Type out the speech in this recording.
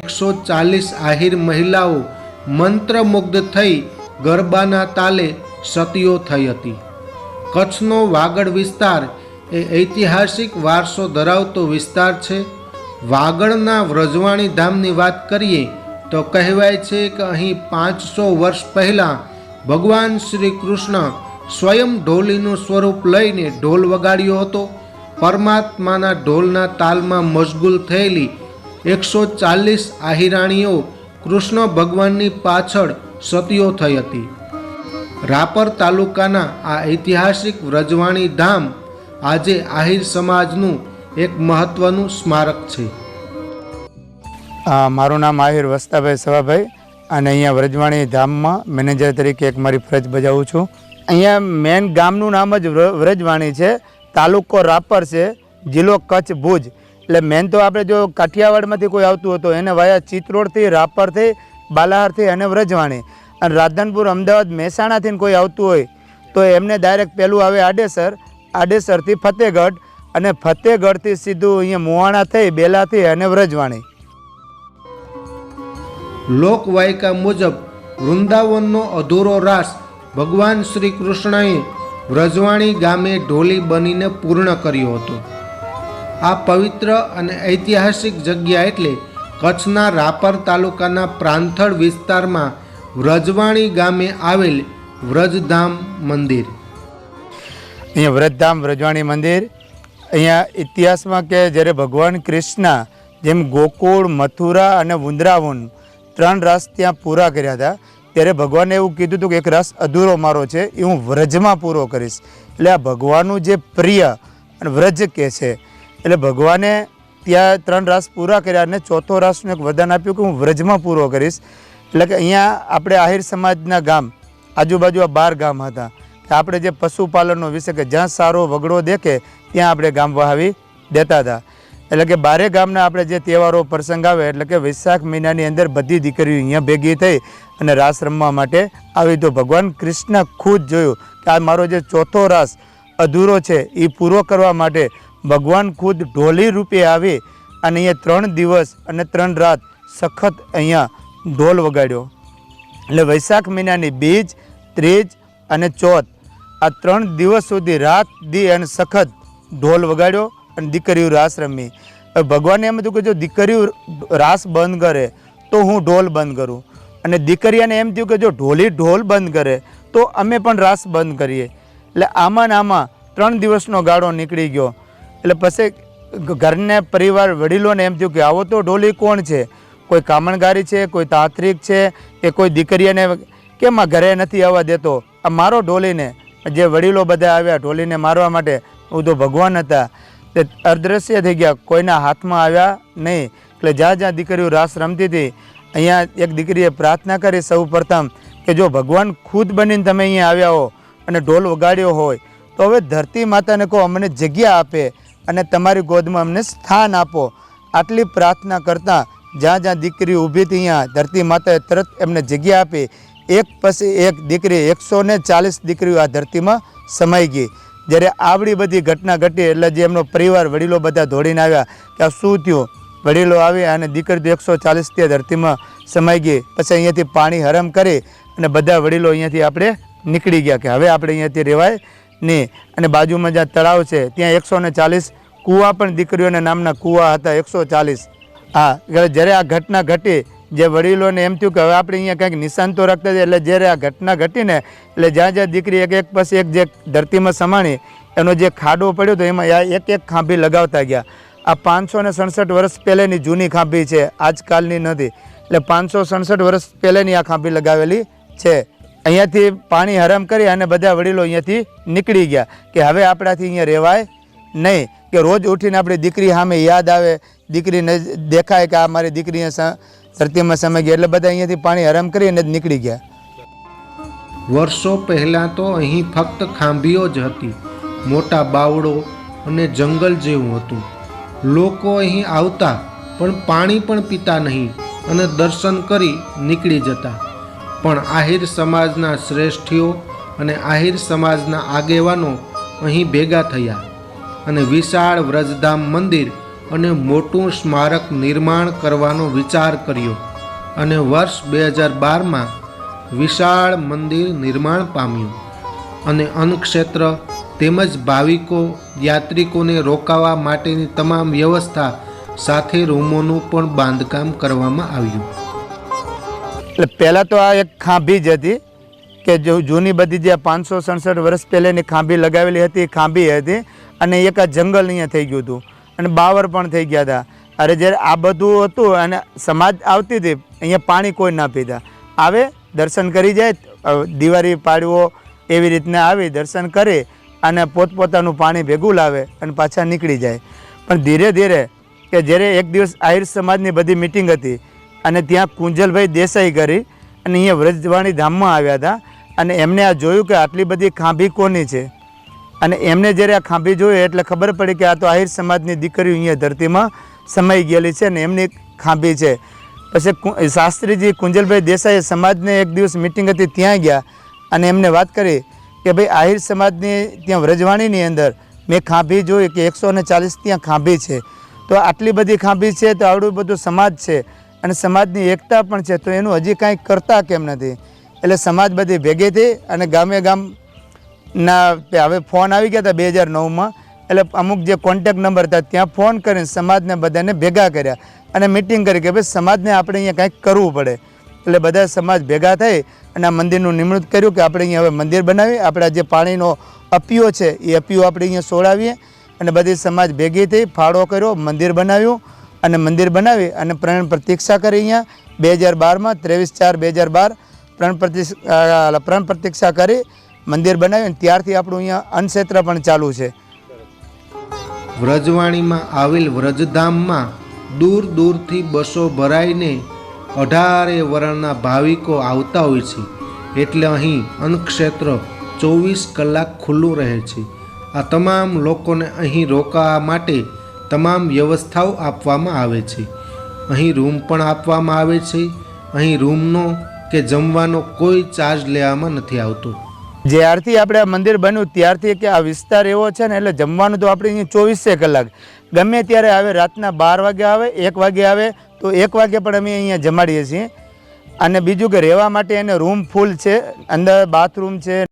એકસો ચાલીસ આહિર મહિલાઓ મંત્રમુગ્ધ થઈ ગરબાના તાલે સતીઓ થઈ હતી. કચ્છનો વાગડ વિસ્તાર એ ઐતિહાસિક વારસો ધરાવતો વિસ્તાર છે. વાગડના વ્રજવાણી ધામની વાત કરીએ તો કહેવાય છે કે અહીં પાંચસો વર્ષ પહેલાં ભગવાન શ્રી કૃષ્ણ સ્વયં ઢોલીનું સ્વરૂપ લઈને ઢોલ વગાડ્યો હતો. પરમાત્માના ઢોલના તાલમાં મશગુલ થયેલી એકસો ચાલીસ આહિરાણીઓ કૃષ્ણ ભગવાનની પાછળ સતીઓ થઈ હતી. રાપર તાલુકાના આ ઐતિહાસિક વ્રજવાણી ધામ આજે આહિર સમાજનું એક મહત્વનું સ્મારક છે. મારું નામ આહિર વસ્તાભાઈ સવાભાઈ અને અહીંયા વ્રજવાણી ધામમાં મેનેજર તરીકે એક મારી ફરજ બજાવું છું. અહીંયા મેન ગામનું નામ જ વ્રજવાણી છે. તાલુકો રાપર છે. જિલ્લો કચ્છ ભુજ. એટલે મેન તો આપણે જો કાઠિયાવાડમાંથી કોઈ આવતું હતું એને વાયા ચિત્રોડથી, રાપરથી, બાલાહારથી અને વ્રજવાણી. અને રાધનપુર, અમદાવાદ, મહેસાણાથી કોઈ આવતું હોય તો એમને ડાયરેક્ટ પહેલું આવે આડેસર. આડેસરથી ફતેહગઢ અને ફતેહગઢથી સીધું અહીંયા મુવાણા થઈ, બેલાથી અને વ્રજવાણી. લોકવાયકા મુજબ વૃંદાવનનો અધૂરો રાસ ભગવાન શ્રી કૃષ્ણએ વ્રજવાણી ગામે ઢોલી બનીને પૂર્ણ કર્યો હતો. આ પવિત્ર અને ઐતિહાસિક જગ્યા એટલે કચ્છના રાપર તાલુકાના પ્રાંથળ વિસ્તારમાં વ્રજવાણી ગામે આવેલ વ્રજધામ મંદિર. અહીંયા વ્રજધામ, વ્રજવાણી મંદિર. અહીંયા ઇતિહાસમાં કે જ્યારે ભગવાન કૃષ્ણ જેમ ગોકુળ, મથુરા અને વૃંદાવન ત્રણ રસ ત્યાં પૂરા કર્યા હતા, ત્યારે ભગવાને એવું કીધું હતું કે એક રસ અધૂરો મારો છે, એ હું વ્રજમાં પૂરો કરીશ. એટલે આ ભગવાનનું જે પ્રિય અને વ્રજ કે છે એટલે ભગવાને ત્યાં ત્રણ રાસ પૂરા કર્યા અને ચોથો રાસનું એક વરદાન આપ્યું કે હું વ્રજમાં પૂરો કરીશ. એટલે કે અહીંયા આપણે આહિર સમાજના ગામ, આજુબાજુ આ બાર ગામ હતા. કે આપણે જે પશુપાલનનો વિષય કે જ્યાં સારો વગડો દેખે, ત્યાં આપણે ગામ વહાવી દેતા હતા. એટલે કે બારે ગામના આપણે જે તહેવારો પ્રસંગ આવે, એટલે કે વૈશાખ મહિનાની અંદર બધી દીકરીઓ અહીંયા ભેગી થઈ અને રાસ રમવા માટે આવી. તો ભગવાન કૃષ્ણ ખુદ જોયું કે આ મારો જે ચોથો રાસ અધૂરો છે એ પૂરો કરવા માટે ભગવાન ખુદ ઢોલી રૂપે આવી અને અહીંયા ત્રણ દિવસ અને ત્રણ રાત સખત અહીંયા ઢોલ વગાડ્યો. એટલે વૈશાખ મહિનાની બીજ, ત્રીજ અને ચોથ આ ત્રણ દિવસ સુધી રાત, દી અને સખત ઢોલ વગાડ્યો અને દીકરીઓ રાસ રમી. ભગવાને એમ હતું કે જો દીકરીઓ રાસ બંધ કરે તો હું ઢોલ બંધ કરું. અને દીકરીઓને એમ થયું કે જો ઢોલી ઢોલ બંધ કરે તો અમે પણ રાસ બંધ કરીએ. એટલે આમાં ને આમાં ત્રણ દિવસનો ગાળો નીકળી ગયો. એટલે પછી ઘરને પરિવાર વડીલોને એમ થયું કે આવો તો ઢોલી કોણ છે? કોઈ કામણગારી છે, કોઈ તાંત્રિક છે, કે કોઈ દીકરીને કેમ આ ઘરે નથી આવવા દેતો? આ મારો ઢોલીને, જે વડીલો બધા આવ્યા ઢોલીને મારવા માટે, હું તો ભગવાન હતા. તે અદૃશ્ય થઈ ગયા, કોઈના હાથમાં આવ્યા નહીં. એટલે જ્યાં જ્યાં દીકરીઓ રાસ રમતી હતી, અહીંયા એક દીકરીએ પ્રાર્થના કરી સૌ પ્રથમ કે જો ભગવાન ખુદ બનીને તમે અહીંયા આવ્યા હો અને ઢોલ વગાડ્યો હોય, તો હવે ધરતી માતાને કહો અમને જગ્યા આપે. અને તમારી ગોદમાં અમને સ્થાન આપો. આટલી પ્રાર્થના કરતાં જ્યાં જ્યાં દીકરી ઊભી હતી અહીંયા ધરતી માતાએ તરત એમને જગ્યા આપી. એક પછી એક દીકરી એકસો ને ચાલીસ દીકરીઓ આ ધરતીમાં સમાઈ ગઈ. જ્યારે આવડી બધી ઘટના ઘટી એટલે જે એમનો પરિવાર વડીલો બધા દોડીને આવ્યા કે આ શું થયું? વડીલો આવ્યા અને દીકરી એકસો ચાલીસ તે ધરતીમાં સમાઈ ગઈ. પછી અહીંયાથી પાણી હરમ કરી અને બધા વડીલો અહીંયાથી આપણે નીકળી ગયા કે હવે આપણે અહીંયાથી રહેવાય નહીં. અને બાજુમાં જ્યાં તળાવ છે, ત્યાં એકસો ને ચાલીસ કૂવા પણ દીકરીઓના નામના કૂવા હતા, એકસો ચાલીસ. હા જ્યારે આ ઘટના ઘટી, જે વડીલોને એમ થયું કે હવે આપણે અહીંયા કંઈક નિશાન તો રાખતા હતા એટલે જ્યારે આ ઘટના ઘટીને, એટલે જ્યાં જ્યાં દીકરી એક એક પછી એક જે ધરતીમાં સમાણી, એનો જે ખાડો પડ્યો તો એમાં આ એક એક ખાંભી લગાવતા ગયા. આ પાંચસો ને સડસઠ વર્ષ પહેલેની જૂની ખાંભી છે, આજકાલની નથી. એટલે પાંચસો સડસઠ વર્ષ પહેલેની આ ખાંભી લગાવેલી છે. અહીંયાથી પાણી હરામ કરી અને બધા વડીલો અહીંયાથી નીકળી ગયા કે હવે આપણાથી અહીંયા રહેવાય નહીં. કે રોજ ઉઠીને આપણી દીકરી સામે યાદ આવે દીકરીને દેખાય કે આ મારી દીકરી અહીંયા સ- ધરતીમાં સમય ગયા. એટલે બધા અહીંયાથી પાણી હરામ કરીને જ નીકળી ગયા. વર્ષો પહેલાં તો અહીં ફક્ત ખાંભીઓ જ હતી, મોટા બાવળો અને જંગલ જેવું હતું. લોકો અહીં આવતા, પણ પાણી પણ પીતા નહીં અને દર્શન કરી નીકળી જતા. પણ આહિર સમાજના શ્રેષ્ઠીઓ અને આહિર સમાજના આગેવાનો અહીં ભેગા થયા. અને વિશાળ વ્રજધામ મંદિર અને મોટું સ્મારક નિર્માણ કરવાનો વિચાર કર્યો અને વર્ષ બે હજાર બારમાં વિશાળ મંદિર નિર્માણ પામ્યું. અને અન્નક્ષેત્ર તેમજ ભાવિકો, યાત્રિકોને રોકાવા માટેની તમામ વ્યવસ્થા સાથે રૂમોનું પણ બાંધકામ કરવામાં આવ્યું. એટલે પહેલાં તો આ એક ખાંભી જ હતી કે જો જૂની બધી જે પાંચસો, સડસઠ વર્ષ પહેલાંની ખાંભી લગાવેલી હતી, એ ખાંભી હતી. અને એક જંગલ અહીંયા થઈ ગયું હતું. અને બાવર પણ થઈ ગયા હતા. અરે જ્યારે આ બધું હતું અને સમાજ આવતી હતી, અહીંયા પાણી કોઈ ના પીતા. આવે, દર્શન કરી જાય દિવાળી પાડવો એવી રીતના આવી, દર્શન કરે અને પોતપોતાનું પાણી ભેગું લાવે અને પાછા નીકળી જાય. પણ ધીરે ધીરે કે જ્યારે એક દિવસ આહિર સમાજની બધી મિટિંગ હતી અને ત્યાં કુંજલભાઈ દેસાઈ કરી અને અહીંયા વ્રજવાણી ધામમાં આવ્યા હતા અને એમને આ જોયું કે આટલી બધી ખાંભી કોની છે? અને એમને જ્યારે આ ખાંભી જોઈ એટલે ખબર પડી કે આ તો આહિર સમાજની દીકરીઓ અહીંયા ધરતીમાં સમાઈ ગયેલી છે અને એમની ખાંભી છે. પછી શાસ્ત્રીજી કુંજલભાઈ દેસાઈએ સમાજને એક દિવસ મિટિંગ હતી ત્યાં ગયા અને એમને વાત કરી કે ભાઈ આહિર સમાજની ત્યાં વ્રજવાણીની અંદર મેં ખાંભી જોઈ કે એકસો ને ચાલીસ ત્યાં ખાંભી છે. તો આટલી બધી ખાંભી છે તો આવડું બધું સમાજ છે અને સમાજની એકતા પણ છે તો એનું હજી કાંઈ કરતા કેમ નથી? એટલે સમાજ બધી ભેગી થઈ અને ગામે ગામ ના હવે ફોન આવી ગયા હતા બે હજાર નવમાં. એટલે અમુક જે કોન્ટેક નંબર હતા, ત્યાં ફોન કરીને સમાજને બધાને ભેગા કર્યા અને મિટિંગ કરી કે ભાઈ સમાજને આપણે અહીંયા કંઈક કરવું પડે. એટલે બધા સમાજ ભેગા થઈ અને આ મંદિરનું નિમણૂક કર્યું કે આપણે અહીંયા હવે મંદિર બનાવીએ. આપણા જે પાણીનો અપિયો છે, એ અપિયો આપણે અહીંયા સોળાવીએ અને બધી સમાજ ભેગી થઈ ફાળો કર્યો, મંદિર બનાવ્યું અને મંદિર બનાવી અને પ્રણ પ્રતીક્ષા કરી અહીંયા બે હજાર બારમાં, ત્રેવીસ ચાર બે હજાર બાર, પ્રણ પ્રતિક્ષા પ્રણ પ્રતીક્ષા કરી મંદિર બનાવ્યું ને ત્યારથી આપણું અહીંયા અન્નક્ષેત્ર પણ ચાલુ છે. વ્રજવાણીમાં આવેલ વ્રજધામમાં દૂર દૂરથી બસો ભરાઈને અઢારે વરણના ભાવિકો આવતા હોય છે. એટલે અહીં અન્નક્ષેત્ર ચોવીસ કલાક ખુલ્લું રહે છે. આ તમામ લોકોને અહીં રોકાવા માટે તમામ વ્યવસ્થાઓ આપવામાં આવે છે. અહીં રૂમ પણ આપવામાં આવે છે. અહીં રૂમનો કે જમવાનો કોઈ ચાર્જ લેવામાં નથી આવતો. જ્યારથી આપણે આ મંદિર બન્યું ત્યારથી કે આ વિસ્તાર એવો છે ને એટલે જમવાનું તો આપણે અહીંયા ચોવીસે કલાક. ગમે ત્યારે આવે, રાતના બાર વાગે આવે, એક વાગે આવે, તો એક વાગે પણ અમે અહીંયા જમાડીએ છીએ. અને બીજું કે રહેવા માટે એને રૂમ ફૂલ છે. અંદર બાથરૂમ છે.